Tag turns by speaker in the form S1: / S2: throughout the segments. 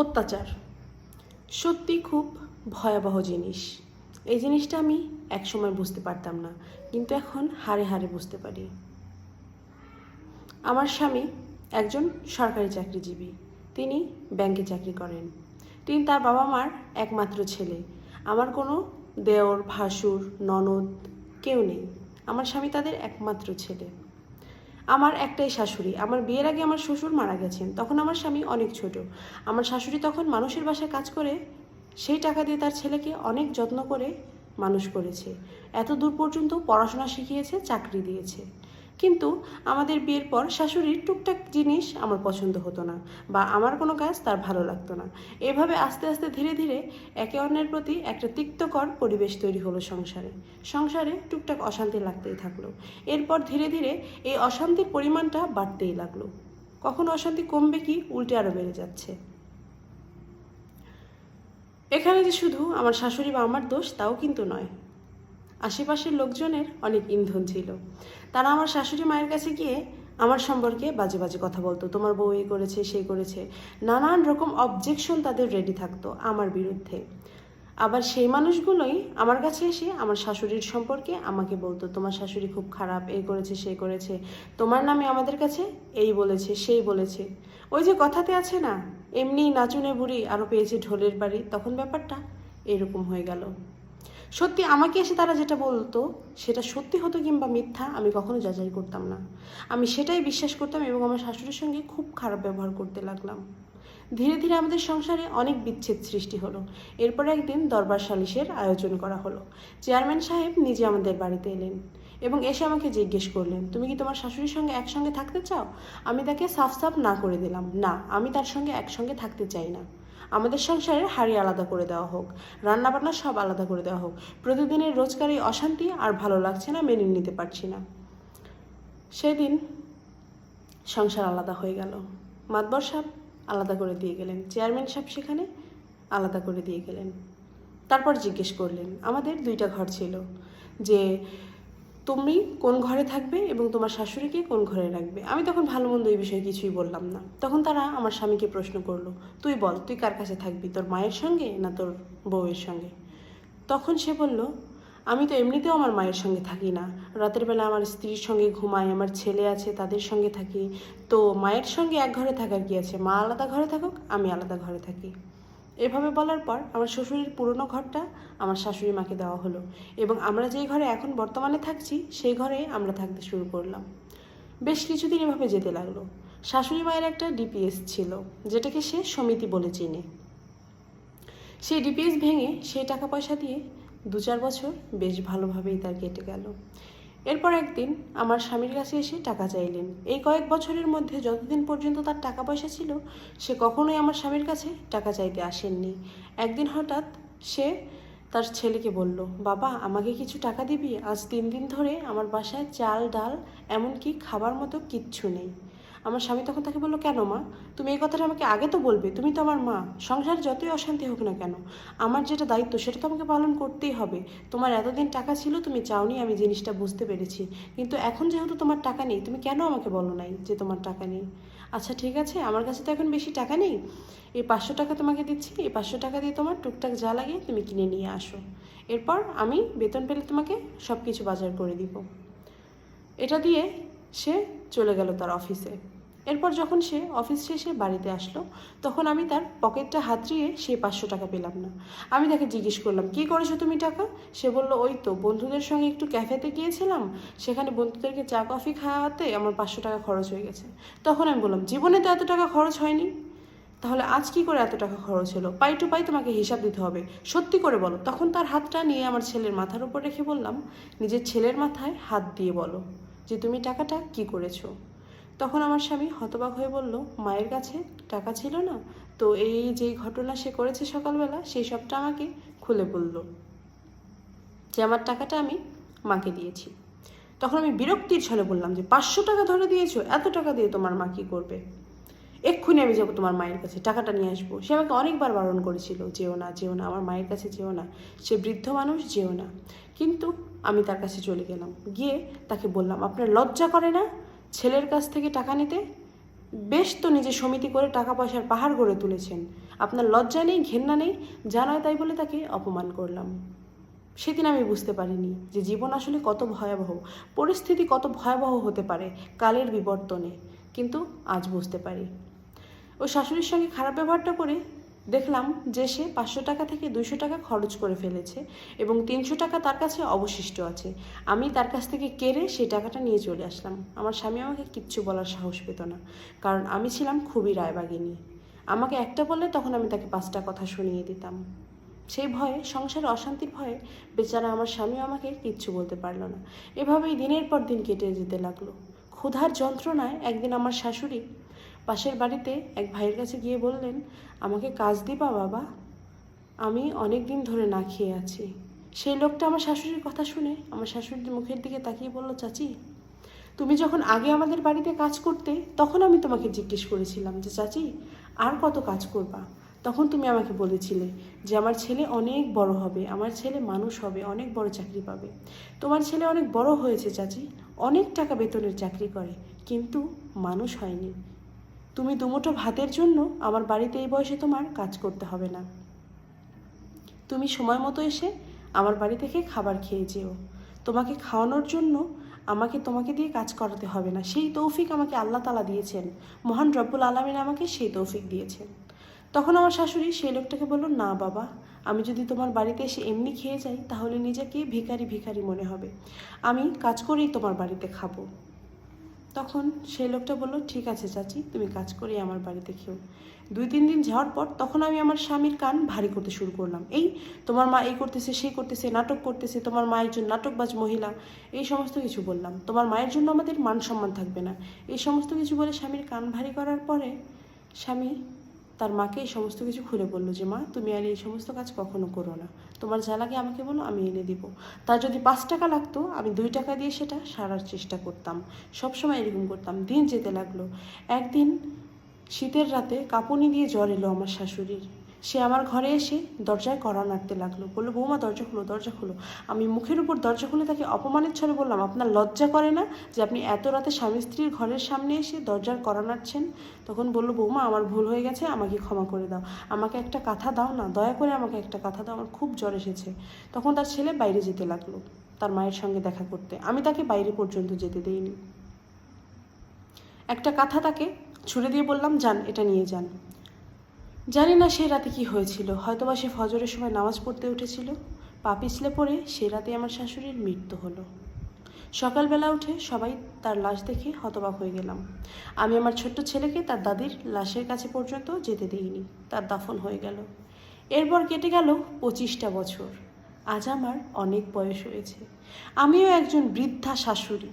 S1: অত্যাচার। সত্যি খুব ভয়াবহ জিনিস। এই জিনিসটা আমি একসময় বুঝতে পারতাম না, কিন্তু এখন হারে হারে বুঝতে পারি। আমার স্বামী একজন সরকারি চাকরিজীবী। তিনি ব্যাংকে চাকরি করেন। তিনি তার বাবা মার একমাত্র ছেলে। আমার কোনো দেওর, ভাসুর, ননদ কেউ নেই। আমার স্বামী তাদের একমাত্র ছেলে। আমার একটাই শাশুড়ি। আমার বিয়ের আগে আমার শ্বশুর মারা গেছেন। তখন আমার স্বামী অনেক ছোট। আমার শাশুড়ি তখন মানুষের বাসায় কাজ করে, সেই টাকা দিয়ে তার ছেলেকে অনেক যত্ন করে মানুষ করেছে। এত দূর পর্যন্ত পড়াশোনা শিখিয়েছে, চাকরি দিয়েছে। কিন্তু আমাদের বিয়ের পর শাশুড়ির টুকটাক জিনিস আমার পছন্দ হতো না বা আমার কোনো কাজ তার ভালো লাগতো না। এভাবে আস্তে আস্তে ধীরে ধীরে একে অন্যের প্রতি একটা তিক্তকর পরিবেশ তৈরি হলো সংসারে। সংসারে টুকটাক অশান্তি লাগতেই থাকল। এরপর ধীরে ধীরে এই অশান্তির পরিমাণটা বাড়তেই লাগল। কখন অশান্তি কমবে কি উল্টে আরও বেড়ে যাচ্ছে। এখানে যে শুধু আমার শাশুড়ি বা আমার দোষ তাও কিন্তু নয়। আশেপাশের লোকজনের অনেক ইন্ধন ছিল। তারা আমার শাশুড়ি মায়ের কাছে গিয়ে আমার সম্পর্কে বাজে বাজে কথা বলতো। তোমার বউ এই করেছে সেই করেছে। নানান রকম অবজেকশন তাদের রেডি থাকতো আমার বিরুদ্ধে। আবার সেই মানুষগুলোই আমার কাছে এসে আমার শাশুড়ির সম্পর্কে আমাকে বলতো, তোমার শাশুড়ি খুব খারাপ এই করেছে সেই করেছে। তোমার নামে আমাদের কাছে এই বলেছে, সেই বলেছে। ওই যে কথাতে আছে না, এমনি নাচুনে বুড়ি আরও পেয়েছে ঢোলের বাড়ি। তখন ব্যাপারটা এরকম হয়ে গেল। সত্যি আমাকে এসে তারা যেটা বলতো, সেটা সত্যি হতো কিংবা মিথ্যা, আমি কখনো যাচাই করতাম না। আমি সেটাই বিশ্বাস করতাম এবং আমার শাশুড়ির সঙ্গে খুব খারাপ ব্যবহার করতে লাগলাম। ধীরে ধীরে আমাদের সংসারে অনেক বিচ্ছেদ সৃষ্টি হলো। এরপর একদিন দরবার সালিশের আয়োজন করা হলো। চেয়ারম্যান সাহেব নিজে আমাদের বাড়িতে এলেন এবং এসে আমাকে জিজ্ঞেস করলেন, তুমি কি তোমার শাশুড়ির সঙ্গে একসঙ্গে থাকতে চাও? আমি তাকে সাফ সাফ না করে দিলাম, না, আমি তার সঙ্গে একসঙ্গে থাকতে চাই না। আমাদের সংসারের হাড়ি আলাদা করে দেওয়া হোক, রান্নাবান্না সব আলাদা করে দেওয়া হোক। প্রতিদিনের রোজকার এই অশান্তি আর ভালো লাগছে না, মেনে নিতে পারছি না। সেদিন সংসার আলাদা হয়ে গেল। মাতবর সাহেব আলাদা করে দিয়ে গেলেন। চেয়ারম্যান সাহেব সেখানে আলাদা করে দিয়ে গেলেন। তারপর জিজ্ঞেস করলেন, আমাদের দুইটা ঘর ছিল, যে তুমি কোন ঘরে থাকবে এবং তোমার শাশুড়িকে কোন ঘরে রাখবে? আমি তখন ভালো মন্দ এই বিষয়ে কিছুই বললাম না। তখন তারা আমার স্বামীকে প্রশ্ন করল, তুই বল, তুই কার কাছে থাকবি, তোর মায়ের সঙ্গে না তোর বউয়ের সঙ্গে? তখন সে বলল, আমি তো এমনিতেও আমার মায়ের সঙ্গে থাকি না। রাতের বেলা আমার স্ত্রীর সঙ্গে ঘুমাই, আমার ছেলে আছে, তাদের সঙ্গে থাকি। তো মায়ের সঙ্গে এক ঘরে থাকার কি আছে? মা আলাদা ঘরে থাকুক, আমি আলাদা ঘরে থাকি। এভাবে বলার পর আমার শ্বশুরের পুরনো ঘরটা আমার শাশুড়ি মাকে দেওয়া হলো এবং আমরা যেই ঘরে এখন বর্তমানে থাকছি, সেই ঘরে আমরা থাকতে শুরু করলাম। বেশ কিছুদিন এভাবে যেতে লাগল। শাশুড়ি মায়ের একটা ডিপিএস ছিল, যেটাকে সে সমিতি বলে চিনে। সেই ডিপিএস ভেঙে সেই টাকা পয়সা দিয়ে দু চার বছর বেশ ভালোভাবেই তার কেটে গেল। এরপর একদিন আমার স্বামীর কাছে এসে টাকা চাইলেন। এই কয়েক বছরের মধ্যে যতদিন পর্যন্ত তার টাকা পয়সা ছিল, সে কখনোই আমার স্বামীর কাছে টাকা চাইতে আসেননি। একদিন হঠাৎ সে তার ছেলেকে বলল, বাবা, আমাকে কিছু টাকা দিবি? আজ তিন দিন ধরে আমার বাসায় চাল, ডাল, এমনকি খাবার মতো কিচ্ছু নেই। আমার স্বামী তখন তাকে বলল, কেন মা? তুমি এই কথাটা আমাকে আগে তো বলবে, তুমি তো আমার মা। সংসার যতই অশান্তি হোক না কেন, আমার যেটা দায়িত্ব সেটা তো আমাকে পালন করতেই হবে। তোমার এতদিন টাকা ছিল, তুমি চাওনি, আমি জিনিসটা বুঝতে পেরেছি। কিন্তু এখন যেহেতু তোমার টাকা নেই, তুমি কেন আমাকে বলো নাই যে তোমার টাকা নেই? আচ্ছা ঠিক আছে, আমার কাছে তো এখন বেশি টাকা নেই। এই পাঁচশো টাকা তোমাকে দিচ্ছি, এই পাঁচশো টাকা দিয়ে তোমার টুকটাক যা লাগে তুমি কিনে নিয়ে আসো। এরপর আমি বেতন পেলে তোমাকে সব কিছু বাজার করে দিব। এটা দিয়ে সে চলে গেল তার অফিসে। এরপর যখন সে অফিস শেষে বাড়িতে আসলো, তখন আমি তার পকেটটা হাতড়িয়ে সেই পাঁচশো টাকা পেলাম না। আমি তাকে জিজ্ঞেস করলাম, কি করেছ তুমি টাকা? সে বলল, ওই তো, বন্ধুদের সঙ্গে একটু ক্যাফেতে গিয়েছিলাম, সেখানে বন্ধুদেরকে চা, কফি খাওয়াতে আমার পাঁচশো টাকা খরচ হয়ে গেছে। তখন আমি বললাম, জীবনে তো এত টাকা খরচ হয়নি। তাহলে আজ কি করে এত টাকা খরচ হলো? পাই টু পাই তোমাকে হিসাব দিতে হবে। সত্যি করে বলো। তখন তার হাতটা নিয়ে আমার ছেলের মাথার উপর রেখে বললাম, নিজের ছেলের মাথায় হাত দিয়ে বলো। যে তুমি টাকাটা কি করেছ? তখন আমার স্বামী হতবাক হয়ে বলল, মায়ের কাছে টাকা ছিল না? তো এই যে ঘটনা সে করেছে সকালবেলা, সেই সবটা আমাকে খুলে বলল যে আমার টাকাটা আমি মাকে দিয়েছি। তখন আমি বিরক্তির ছলে বললাম যে, পাঁচশো টাকা ধরে দিয়েছ, এত টাকা দিয়ে তোমার মা কী করবে? এক্ষুনি আমি যাব তোমার মায়ের কাছে, টাকাটা নিয়ে আসব। সে আমাকে অনেকবার বারণ করেছিল, যেও না যেও না, আমার মায়ের কাছে যেও না, সে বৃদ্ধ মানুষ, যেও না। কিন্তু আমি তার কাছে চলে গেলাম। গিয়ে তাকে বললাম, আপনার লজ্জা করে না? ছেলের কাছ থেকে টাকা নিতে? বেশ তো নিজে সমিতি করে টাকা পয়সার পাহাড় গড়ে তুলেছেন। আপনার লজ্জা নেই, ঘেন্না নেই, যা নয় তাই বলে তাকে অপমান করলাম। সেদিন আমি বুঝতে পারিনি যে জীবন আসলে কত ভয়াবহ, পরিস্থিতি কত ভয়াবহ হতে পারে কালের বিবর্তনে। কিন্তু আজ বুঝতে পারি। ওই শাশুড়ির সঙ্গে খারাপ ব্যবহারটা করে দেখলাম যে সে পাঁচশো টাকা থেকে দুইশো টাকা খরচ করে ফেলেছে এবং তিনশো টাকা তার কাছে অবশিষ্ট আছে। আমি তার কাছ থেকে কেড়ে সেই টাকাটা নিয়ে চলে আসলাম। আমার স্বামী আমাকে কিচ্ছু বলার সাহস পেত না, কারণ আমি ছিলাম খুবই রায়বাগিনী। আমাকে একটা বললে তখন আমি তাকে পাঁচটা কথা শুনিয়ে দিতাম। সেই ভয়ে, সংসারে অশান্তির ভয়ে বেচারা আমার স্বামী আমাকে কিচ্ছু বলতে পারল না। এভাবেই দিনের পর দিন কেটে যেতে লাগল। ক্ষুধার যন্ত্রণায় একদিন আমার শাশুড়ি পাশের বাড়িতে এক ভাইয়ের কাছে গিয়ে বললেন, আমাকে কাজ দিবা বাবা, আমি অনেক দিন ধরে না খেয়ে আছি। সেই লোকটা আমার শাশুড়ির কথা শুনে আমার শাশুড়ির মুখের দিকে তাকিয়ে বলল, চাচি, তুমি যখন আগে আমাদের বাড়িতে কাজ করতে, তখন আমি তোমাকে জিজ্ঞেস করেছিলাম যে, চাচি, আর কত কাজ করবা? তখন তুমি আমাকে বলেছিলে যে, আমার ছেলে অনেক বড় হবে, আমার ছেলে মানুষ হবে, অনেক বড় চাকরি পাবে। তোমার ছেলে অনেক বড় হয়েছে, চাচি, অনেক টাকা বেতনের চাকরি করে, কিন্তু মানুষ হয়নি। তুমি দুমুঠো ভাতের জন্য আমার বাড়িতে এই বয়সে তোমার কাজ করতে হবে না। তুমি সময় মতো এসে আমার বাড়ি থেকে খাবার খেয়ে যেও। তোমাকে খাওয়ানোর জন্য আমাকে তোমাকে দিয়ে কাজ করাতে হবে না। সেই তৌফিক আমাকে আল্লাহ তালা দিয়েছেন। মহান রব্বুল আলমিন আমাকে সেই তৌফিক দিয়েছেন। তখন আমার শাশুড়ি সেই লোকটাকে বলল, না বাবা, আমি যদি তোমার বাড়িতে এসে এমনি খেয়ে যাই, তাহলে নিজেকে ভিখারি ভিখারি মনে হবে। আমি কাজ করেই তোমার বাড়িতে খাব। তখন সেই লোকটা বলল, ঠিক আছে চাচি, তুমি কাজ করে আমার বাড়িতে খেও। দুই, তিন দিন যাওয়ার পর তখন আমি আমার স্বামীর কান ভারী করতে শুরু করলাম। এই, তোমার মা এই করতেছে, সেই করতেছে, নাটক করতেছে, তোমার মায়ের জন্য নাটকবাজ মহিলা। এই সমস্ত কিছু বললাম। তোমার মায়ের জন্য আমাদের মান সম্মান থাকবে না। এই সমস্ত কিছু বলে স্বামীর কান ভারী করার পরে স্বামী তার মাকে এই সমস্ত কিছু খুলে বলল যে, মা, তুমি আর এই সমস্ত কাজ কখনো করো না। তোমার যা লাগে আমাকে বলো, আমি এনে দিব। তার যদি পাঁচ টাকা লাগতো, আমি দুই টাকা দিয়ে সেটা সারার চেষ্টা করতাম। সবসময় এরকম করতাম। দিন যেতে লাগল। একদিন শীতের রাতে কাঁপুনি দিয়ে জ্বর এলো আমার শাশুড়ির। সে আমার ঘরে এসে দরজায় কড়া নাড়তে লাগল। বলল, বৌমা, দরজা খুলো দরজা খুলো। আমি মুখের উপর দরজা খুলে তাকে অপমানের ছড়ে বললাম, আপনার লজ্জা করে না যে আপনি এত রাতে স্বামী স্ত্রীর ঘরের সামনে এসে দরজার কড়া নাড়ছেন? তখন বলল, বৌমা, আমার ভুল হয়ে গেছে, আমাকে ক্ষমা করে দাও। আমাকে একটা কথা দাও না, দয়া করে আমাকে একটা কথা দাও, আমার খুব জ্বর এসেছে। তখন তার ছেলে বাইরে যেতে লাগল, তার মায়ের সঙ্গে দেখা করতে। আমি তাকে বাইরে পর্যন্ত যেতে দেইনি। একটা কথা তাকে ছুড়ে দিয়ে বললাম, যান, এটা নিয়ে যান। জানি না সে রাতে কি হয়েছিল। হয়তোবা সে ফজরের সময় নামাজ পড়তে উঠেছিল। পা পিছলে পড়ে সে রাতে আমার শাশুড়ির মৃত্যু হলো। সকালবেলা উঠে সবাই তার লাশ দেখে হতবাক হয়ে গেলাম। আমি আমার ছোট্ট ছেলেকে তার দাদির লাশের কাছে পর্যন্ত যেতে দিইনি। তার দাফন হয়ে গেল। এরপর কেটে গেল পঁচিশটা বছর। আজ আমার অনেক বয়স হয়েছে। আমিও একজন বৃদ্ধা শাশুড়ি।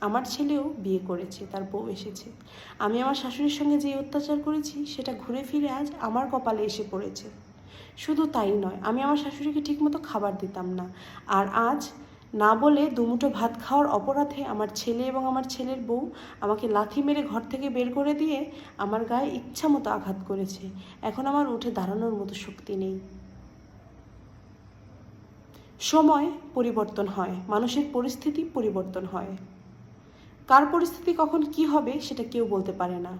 S1: আমার ছেলেও বিয়ে করেছে, তার বউ এসেছে। আমি আমার শাশুড়ির সঙ্গে যে অত্যাচার করেছি, সেটা ঘুরে ফিরে আজ আমার কপালে এসে পড়েছে। শুধু তাই নয়, আমি আমার শাশুড়িকে ঠিকমতো খাবার দিতাম না। আর আজ না বলে দুমুঠো ভাত খাওয়ার অপরাধে আমার ছেলে এবং আমার ছেলের বউ আমাকে লাথি মেরে ঘর থেকে বের করে দিয়ে আমার গায়ে ইচ্ছা মতো আঘাত করেছে। এখন আমার উঠে দাঁড়ানোর মতো শক্তি নেই। সময় পরিবর্তন হয়, মানুষের পরিস্থিতি পরিবর্তন হয়। কার পরিস্থিতি কখন কি হবে সেটা কেউ বলতে পারে না।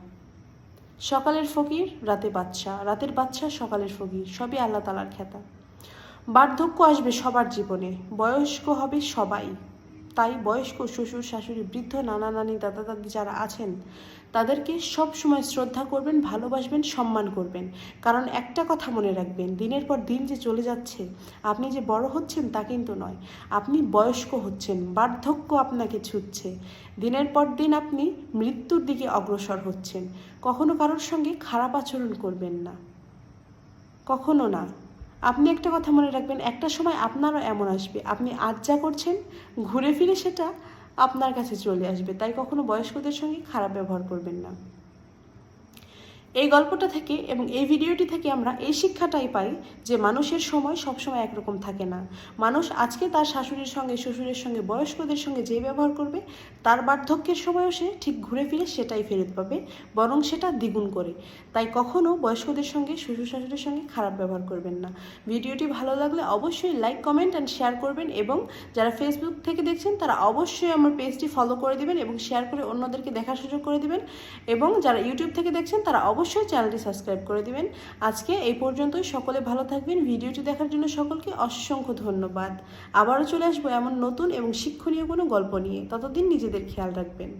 S1: সকালের ফকির, রাতে বাচ্চা রাতের বাচ্চা সকালের ফকির। সবই আল্লাহ তালার খেতা। বার্ধক্য আসবে সবার জীবনে। বয়স্ক হবে সবাই। তাই বয়স্ক শ্বশুর, শাশুড়ি, বৃদ্ধ, নানা নানি, দাদা দাদি যারা আছেন, তাদেরকে সব সময় শ্রদ্ধা করবেন, ভালোবাসবেন, সম্মান করবেন। কারণ একটা কথা মনে রাখবেন, দিনের পর দিন যে চলে যাচ্ছে, আপনি যে বড় হচ্ছেন তা কিন্তু নয়। আপনি বয়স্ক হচ্ছেন, বার্ধক্য আপনাকে ছুটছে দিনের পর দিন আপনি মৃত্যুর দিকে অগ্রসর হচ্ছেন। কখনো কারোর সঙ্গে খারাপ আচরণ করবেন না। কখনো না। আপনি একটা কথা মনে রাখবেন, একটা সময় আপনারও এমন আসবে। আপনি আজ যা করছেন, ঘুরে ফিরে সেটা আপনার কাছে চলে আসবে। তাই কখনো বয়স্কদের সঙ্গে খারাপ ব্যবহার করবেন না। এই গল্পটা থেকে এবং এই ভিডিওটি থেকে আমরা এই শিক্ষাটাই পাই যে মানুষের সময় সবসময় একরকম থাকে না। মানুষ আজকে তার শাশুড়ির সঙ্গে, শ্বশুরের সঙ্গে, বয়স্কদের সঙ্গে যে ব্যবহার করবে, তার বার্ধক্যের সময়ও সে ঠিক ঘুরে ফিরে সেটাই ফেরত পাবে, বরং সেটা দ্বিগুণ করে। তাই কখনো বয়স্কদের সঙ্গে শ্বশুর শাশুড়ির সঙ্গে খারাপ ব্যবহার করবেন না। ভিডিওটি ভালো লাগলে অবশ্যই লাইক কমেন্ট অ্যান্ড শেয়ার করবেন এবং যারা ফেসবুক থেকে দেখছেন, তারা অবশ্যই আমার পেজটি ফলো করে দিবেন এবং শেয়ার করে অন্যদেরকে দেখার সুযোগ করে দিবেন এবং যারা ইউটিউব থেকে দেখছেন, তারা অবশ্যই চ্যানেলটি সাবস্ক্রাইব করে দিবেন। আজকে এই পর্যন্তই। সকলে ভালো থাকবেন। ভিডিওটি দেখার জন্য সকলকে অসংখ্য ধন্যবাদ। আবারও চলে আসব এমন নতুন এবং শিক্ষণীয় কোনো গল্প নিয়ে। ততদিন নিজেদের খেয়াল রাখবেন।